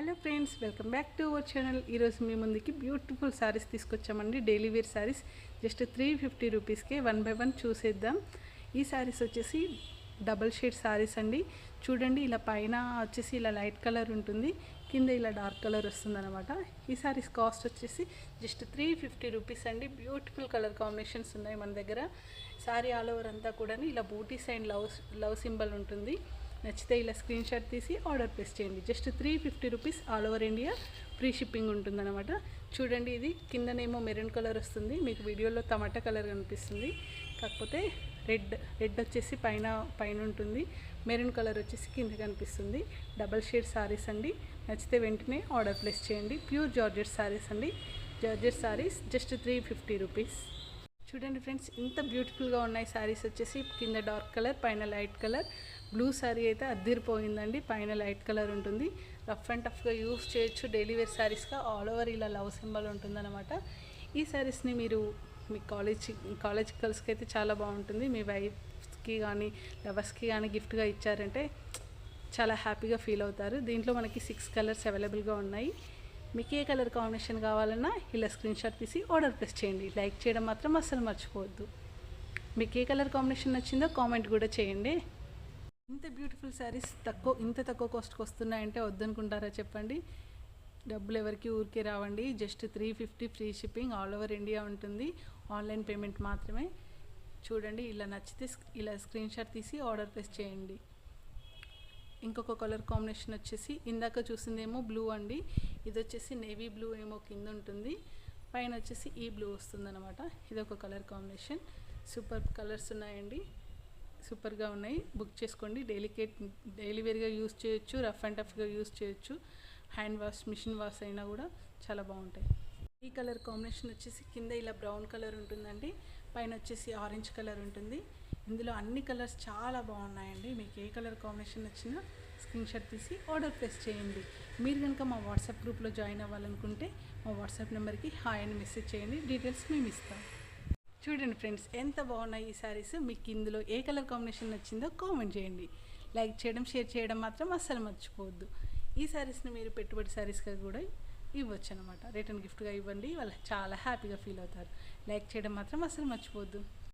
Hello friends welcome back to our channel. ఈరోజు మీ ముందుకి beautiful saris తీసుకొచ్చామండి. Daily wear saris just three fifty రూపీస్కే one by one చూసేద్దాం. ఈ శారీస్ వచ్చేసి డబల్ షేడ్ శారీస్ అండి. చూడండి ఇలా పైన వచ్చేసి ఇలా లైట్ కలర్ ఉంటుంది. కింద ఇలా డార్క్ కలర్ వస్తుందన్నమాట. ఈ శారీస్ కాస్ట్ వచ్చేసి జస్ట్ త్రీ ఫిఫ్టీ రూపీస్ అండి. బ్యూటిఫుల్ కలర్ కాంబినేషన్స్ ఉన్నాయి మన దగ్గర. శారీ ఆల్ ఓవర్ అంతా కూడా ఇలా బూటీస్ అండ్ లవ్ లవ్ సింబల్ ఉంటుంది. నచ్చితే ఇలా స్క్రీన్ షాట్ తీసి ఆర్డర్ ప్లేస్ చేయండి. Just three fifty rupees all over India free shipping ఉంటుందన్నమాట. చూడండి ఇది. కిందనేమో మెరూన్ కలర్ వస్తుంది. మీకు వీడియోలో టమాటా కలర్ కనిపిస్తుంది. కాకపోతే రెడ్ రెడ్ వచ్చేసి పైన పైన ఉంటుంది. మెరూన్ కలర్ వచ్చేసి కింద కనిపిస్తుంది. డబల్ షేడ్ సారీస్ అండి. నచ్చితే వెంటనే ఆర్డర్ ప్లేస్ చేయండి. ప్యూర్ జార్జెట్ సారీస్ అండి. Georgette saris just three fifty rupees చూడండి ఫ్రెండ్స్ ఇంత బ్యూటిఫుల్గా ఉన్నాయి శారీస్ వచ్చేసి. కింద డార్క్ కలర్ పైన లైట్ కలర్. బ్లూ శారీ అయితే అద్దిరిపోయిందండి పైన లైట్ కలర్ ఉంటుంది. రఫ్ అండ్ టఫ్గా యూస్ చేయొచ్చు. డైలీ వేర్ శారీస్గా ఆల్ ఓవర్ ఇలా లవ్ సింబల్ ఉంటుందన్నమాట. ఈ శారీస్ని మీరు మీ కాలేజ్ కాలేజ్ గర్ల్స్కి అయితే చాలా బాగుంటుంది. మీ వైఫ్స్కి కానీ లవర్స్కి కానీ గిఫ్ట్గా ఇచ్చారంటే చాలా హ్యాపీగా ఫీల్ అవుతారు. దీంట్లో మనకి సిక్స్ కలర్స్ అవైలబుల్గా ఉన్నాయి. మీకు ఏ కలర్ కాంబినేషన్ కావాలన్నా ఇలా స్క్రీన్ షాట్ తీసి ఆర్డర్ ప్రెస్ చేయండి. లైక్ చేయడం మాత్రం అస్సలు మర్చిపోవద్దు. మీకు ఏ కలర్ కాంబినేషన్ నచ్చిందో కామెంట్ కూడా చేయండి. ఇంత బ్యూటిఫుల్ శారీస్ తక్కువ ఇంత తక్కువ కాస్ట్కి వస్తున్నాయంటే వద్దనుకుంటారా చెప్పండి. డబ్బులు ఎవరికి ఊరికే రావండి. Just three fifty free shipping all over India ఉంటుంది. ఆన్లైన్ పేమెంట్ మాత్రమే. చూడండి ఇలా నచ్చితే ఇలా స్క్రీన్ షాట్ తీసి ఆర్డర్ ప్లేస్ చేయండి. ఇంకొక కలర్ కాంబినేషన్ వచ్చేసి ఇందాక చూసిందేమో బ్లూ అండి. ఇది వచ్చేసి నేవీ బ్లూ ఏమో కింద ఉంటుంది. పైన వచ్చేసి ఈ బ్లూ వస్తుందన్నమాట. ఇది ఒక కలర్ కాంబినేషన్. సూపర్ కలర్స్ ఉన్నాయండి. సూపర్గా ఉన్నాయి. బుక్ చేసుకోండి. డైలీకేట్ డైలీ వేర్గా యూస్ చేయొచ్చు. రఫ్ అండ్ టఫ్గా యూస్ చేయొచ్చు. హ్యాండ్ వాష్ మిషన్ వాష్ అయినా కూడా చాలా బాగుంటాయి. ఈ కలర్ కాంబినేషన్ వచ్చేసి కింద ఇలా బ్రౌన్ కలర్ ఉంటుందండి పైన వచ్చేసి ఆరెంజ్ కలర్ ఉంటుంది. ఇందులో అన్ని కలర్స్ చాలా బాగున్నాయండి. మీకు ఏ కలర్ కాంబినేషన్ నచ్చినా స్క్రీన్ షాట్ తీసి ఆర్డర్ ప్లేస్ చేయండి. మీరు కనుక మా వాట్సాప్ గ్రూప్లో జాయిన్ అవ్వాలనుకుంటే మా వాట్సాప్ నెంబర్కి హాయ్ అని మెసేజ్ చేయండి. డీటెయిల్స్ మేము ఇస్తాం. చూడండి ఫ్రెండ్స్ ఎంత బాగున్నాయి ఈ శారీస్. మీకు ఇందులో ఏ కలర్ కాంబినేషన్ నచ్చిందో కామెంట్ చేయండి. లైక్ చేయడం షేర్ చేయడం మాత్రం అస్సలు మర్చిపోవద్దు. ఈ శారీస్ని మీరు పెట్టుబడి శారీస్గా కూడా ఇవ్వచ్చు అనమాట రిటర్న్ గిఫ్ట్గా ఇవ్వండి వాళ్ళు చాలా హ్యాపీగా ఫీల్ అవుతారు. లైక్ చేయడం మాత్రం అసలు మర్చిపోద్దు